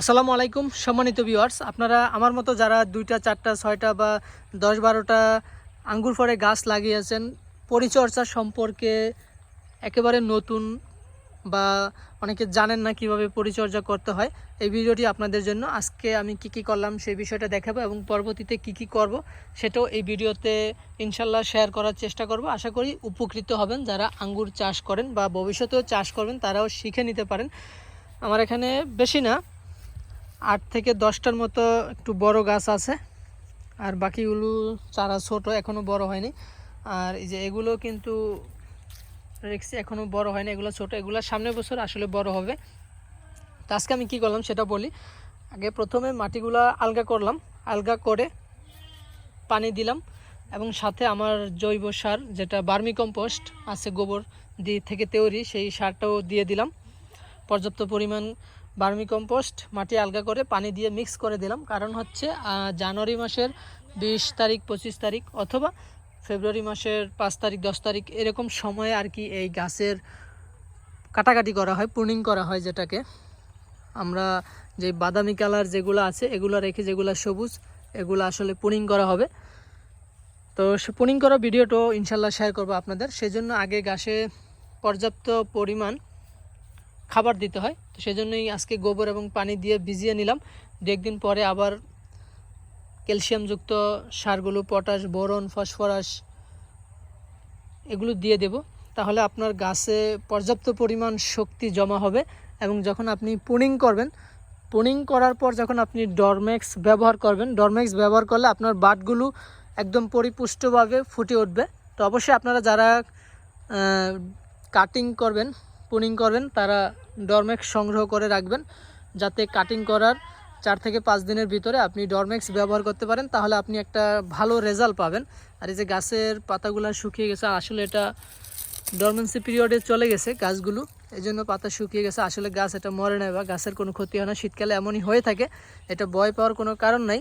আসসালামু আলাইকুম, সম্মানিত ভিউয়ার্স আপনারা আমার মতো যারা দুইটা, চারটা, ছয়টা বা দশ বারোটা আঙ্গুর ফলে গাছ লাগিয়েছেন, পরিচর্যা সম্পর্কে একেবারে নতুন বা অনেকে জানেন না কীভাবে পরিচর্যা করতে হয়, এই ভিডিওটি আপনাদের জন্য। আজকে আমি কি কি করলাম সেই বিষয়টা দেখাবো এবং পরবর্তীতে কি কি করব সেটাও এই ভিডিওতে ইনশাল্লাহ শেয়ার করার চেষ্টা করব। আশা করি উপকৃত হবেন যারা আঙ্গুর চাষ করেন বা ভবিষ্যতেও চাষ করবেন, তারাও শিখে নিতে পারেন। আমার এখানে বেশি না আট থেকে দশটার মতো একটু বড় গাছ আছে। আর বাকিগুলো চারা ছোট এখনও বড় হয়নি। আর এই যে এগুলো কিন্তু রেখেছি এখনও বড় হয়নি। এগুলো ছোট, এগুলো সামনের বছর আসলে বড় হবে। তো আজকে আমি কী করলাম সেটা বলি। আগে প্রথমে মাটিগুলো আলগা করলাম, আলগা করে পানি দিলাম এবং সাথে আমার জৈব সার, যেটা বার্মি কম্পোস্ট আছে গোবর দিয়ে থেকে তৈরি, সেই সারটাও দিয়ে দিলাম। পর্যাপ্ত পরিমাণ বার্মি কম্পোস্ট মাটি আলগা করে পানি দিয়ে মিক্স করে দিলাম। কারণ হচ্ছে জানুয়ারি মাসের বিশ তারিখ, পঁচিশ তারিখ অথবা ফেব্রুয়ারি মাসের পাঁচ তারিখ, দশ তারিখ এরকম সময়ে আর কি এই গাছের কাটাকাটি করা হয় প্রুনিং করা হয় যেটাকে। আমরা যে বাদামি কালার যেগুলো আছে, এগুলো রেখে যেগুলো সবুজ, এগুলো আসলে পুনিং করা হবে। তো সে পুনিং করা ভিডিওটাও ইনশাল্লাহ শেয়ার করব আপনাদের। সেজন্য আগে গাছে পর্যাপ্ত পরিমাণ খাবার দিতে হয়। তো সেজন্যই আজকে গোবর এবং পানি দিয়ে ভিজিয়ে নিলাম। দু একদিন পরে আবার ক্যালসিয়ামযুক্ত সারগুলো, পটাশ, বোরন, ফসফরাস এগুলো দিয়ে দেব। তাহলে আপনার গাছে পর্যাপ্ত পরিমাণ শক্তি জমা হবে এবং যখন আপনি পুনিং করবেন, পুনিং করার পর যখন আপনি ডরমেক্স ব্যবহার করবেন, ডরমেক্স ব্যবহার করলে আপনার বাটগুলো একদম পরিপুষ্টভাবে ফুটে উঠবে। তো অবশ্যই আপনারা যারা কাটিং করবেন পুনিং করবেন তারা ডরমেক্স সংগ্রহ করে রাখবেন, যাতে কাটিং করার চার থেকে পাঁচ দিনের ভিতরে আপনি ডরমেক্স ব্যবহার করতে পারেন, তাহলে আপনি একটা ভালো রেজাল্ট পাবেন। আর এই যে গাছের পাতাগুলো শুকিয়ে গেছে, আসলে এটা ডরমেন্সি পিরিয়ডে চলে গেছে গাছগুলো, এই জন্য পাতা শুকিয়ে গেছে। আসলে গাছ এটা মরে নেয় বা গাছের কোনো ক্ষতি হয় না, শীতকালে এমনই হয়ে থাকে, এটা ভয় পাওয়ার কোনো কারণ নাই।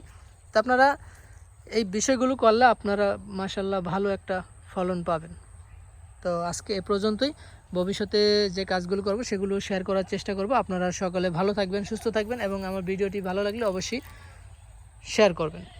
তো আপনারা এই বিষয়গুলো করলে আপনারা মাসাল্লাহ ভালো একটা ফলন পাবেন। তো আজকে এ পর্যন্তই। ভবিষ্যতে যে কাজগুলো করব, সেগুলো শেয়ার করার চেষ্টা করব। আপনারা সকলে ভালো থাকবেন, সুস্থ থাকবেন এবং আমার ভিডিওটি ভালো লাগলে অবশ্যই শেয়ার করবেন।